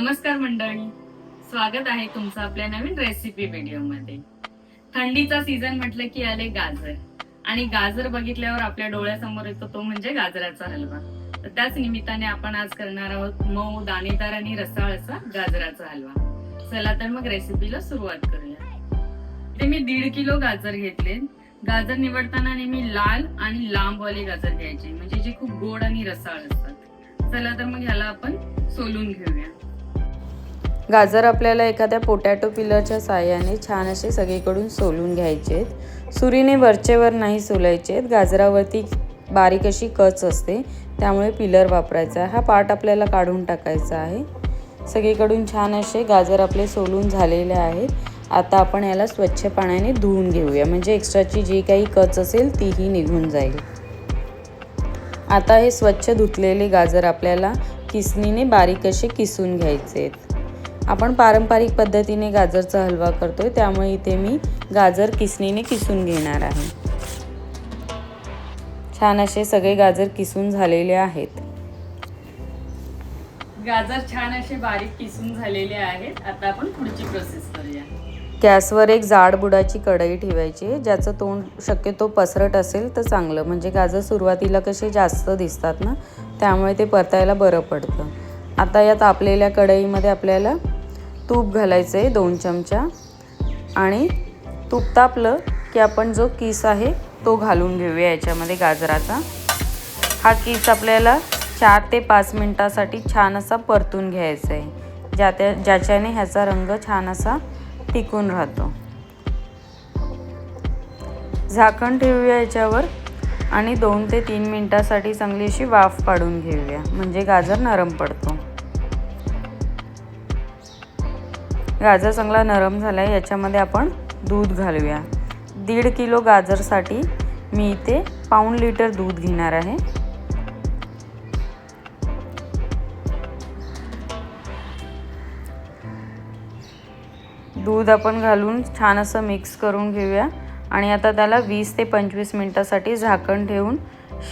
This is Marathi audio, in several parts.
नमस्कार मंडळी. स्वागत आहे तुमचं आपल्या नवीन रेसिपी व्हिडिओमध्ये थंडीचा सीझन म्हटलं की आले गाजर. आणि गाजर बघितल्यावर आपल्या डोळ्यासमोर येतो तो म्हणजे गाजराचा हलवा. तर त्याच निमित्ताने आपण आज करणार आहोत मऊ दाणेदार आणि रसाळ असा गाजराचा हलवा. चला तर मग रेसिपीला सुरुवात करूया. ते मी दीड किलो गाजर घेतले. गाजर निवडताना नेहमी लाल आणि लांबवाले गाजर घ्यायचे. म्हणजे जे खूप गोड आणि रसाळ असतात. चला तर मग ह्याला आपण सोलून घेऊया. गाजर आपल्याला एखाद्या पोटॅटो पिलरच्या साह्याने छान असे सगळीकडून सोलून घ्यायचे आहेत सुरीने वरचेवर नाही सोलायचे आहेत गाजरावरती बारीक अशी कच असते. त्यामुळे पिलर वापरायचा. आहे हा पार्ट आपल्याला काढून टाकायचा आहे. सगळीकडून छान असे गाजर आपले सोलून झालेले आहेत. आता आपण याला स्वच्छ पाण्याने धुवून घेऊया. म्हणजे एक्स्ट्राची जी काही कच असेल तीही निघून जाईल. आता हे स्वच्छ धुतलेले गाजर आपल्याला किसणीने बारीक असे किसून घ्यायचे आहेत आपण पारंपरिक पद्धतीने गाजरचा हलवा करतोय त्यामुळे इथे मी गाजर किसनीने किसून घेणार आहे. छान असे सगळे गाजर किसून झालेले आहेत. गाजर छान असे बारीक किसून झालेले आहेत. आता आपण पुढची प्रोसेस करूया. गॅसवर एक जाड बुडाची कढई ठेवायची ज्याचं तोंड शक्यतो पसरट असेल तर चांगलं. म्हणजे गाजर सुरुवातीला कसे जास्त दिसतात ना त्यामुळे ते परतायला बरं पडतं. आता या तापलेल्या कढईमध्ये आपल्याला तूप घालायचं आहे दोन चमचा. आणि तूप तापलं की आपण जो किस आहे तो घालून घेऊया याच्यामध्ये गाजराचा. हा किस आपल्याला चार ते पाच मिनटासाठी छान असा परतून घ्यायचा आहे ज्या त्या ज्याच्याने ह्याचा रंग छान असा टिकून राहतो. झाकण ठेवूया याच्यावर आणि दोन ते तीन मिनटासाठी चांगली अशी वाफ काढून घेऊया. म्हणजे गाजर नरम पडतो. गाजर चांगला नरम झाला आहे याच्यामध्ये आपण दूध घालूया. दीड किलो गाजरसाठी मी इथे पाऊण लिटर दूध घेणार आहे. दूध आपण घालून छान असं मिक्स करून घेऊया आणि आता त्याला वीस ते पंचवीस मिनटासाठी झाकण ठेवून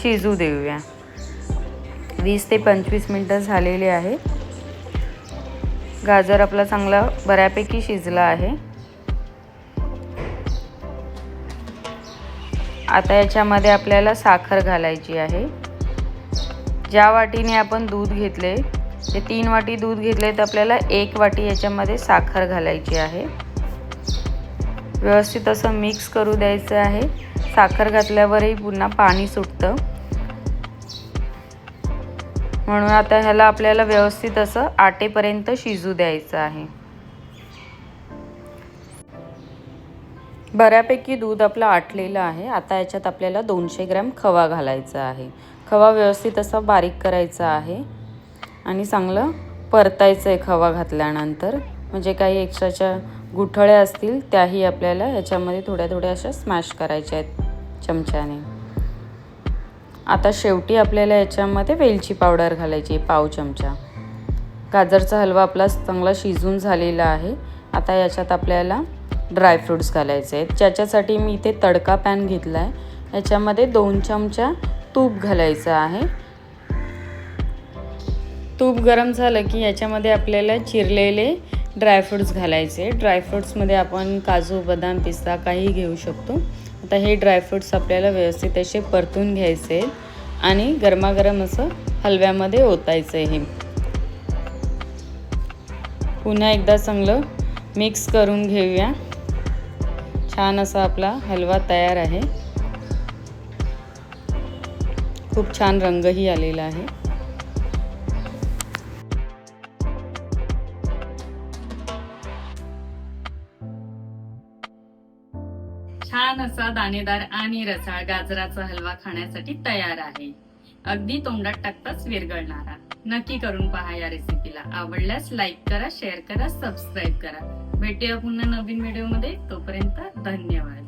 शिजू देऊया. वीस ते पंचवीस मिनटं झालेले आहे गाजर आपला चांगला बऱ्यापैकी शिजला आहे. आता याच्यामध्ये आपल्याला साखर घालायची आहे. ज्या वाटीने आपण दूध घेतले ते तीन वाटी दूध घेतले तर आपल्याला एक वाटी याच्यामध्ये साखर घालायची आहे. व्यवस्थित असं मिक्स करू द्यायचं आहे. साखर घातल्यावरही पुन्हा पाणी सुटतं. म्हणून आता ह्याला आपल्याला व्यवस्थित असं आटेपर्यंत शिजू द्यायचं आहे. बऱ्यापैकी दूध आपलं आटलेलं आहे. आता याच्यात आपल्याला दोनशे ग्रॅम खवा घालायचा आहे. खवा व्यवस्थित असा बारीक करायचा आहे. आणि चांगलं परतायचं आहे खवा घातल्यानंतर. म्हणजे काही एक्स्ट्राच्या गुठळ्या असतील त्याही आपल्याला याच्यामध्ये थोड्या थोड्या अशा स्मॅश करायच्या आहेत चमच्याने. आता शेवटी आपल्याला याच्यामध्ये वेलची पावडर घालायची आहे पाव चमचा. गाजरचा हलवा आपला चांगला शिजून झालेला आहे. आता याच्यात आपल्याला ड्रायफ्रूट्स घालायचे आहेत. ज्याच्यासाठी मी इथे तडका पॅन घेतला आहे याच्यामध्ये दोन चमचा तूप घालायचं आहे. तूप गरम झालं की याच्यामध्ये आपल्याला चिरलेले ड्रायफ्रूट्स घालायचे. ड्रायफ्रूट्समध्ये आपण काजू बदाम पिस्ता काही घेऊ शकतो. आता हे ड्रायफ्रूट्स आपल्याला व्यवस्थित असे परतून घ्यायचे आणि गरमागरम असं हलव्यामध्ये ओतायचं हे. पुन्हा एकदा चांगलं मिक्स करून घेऊया. छान असा आपला हलवा तयार आहे. खूप छान रंगही आलेला आहे. छान असा दाणेदार आणि रसाळ गाजराचा हलवा खाण्यासाठी तयार आहे. अगदी तोंडात टाकताच विरघळणारा. नक्की करून पहा या रेसिपीला आवडल्यास लाईक करा शेअर करा सबस्क्राईब करा. भेटूया पुन्हा नवीन व्हिडिओमध्ये तोपर्यंत धन्यवाद.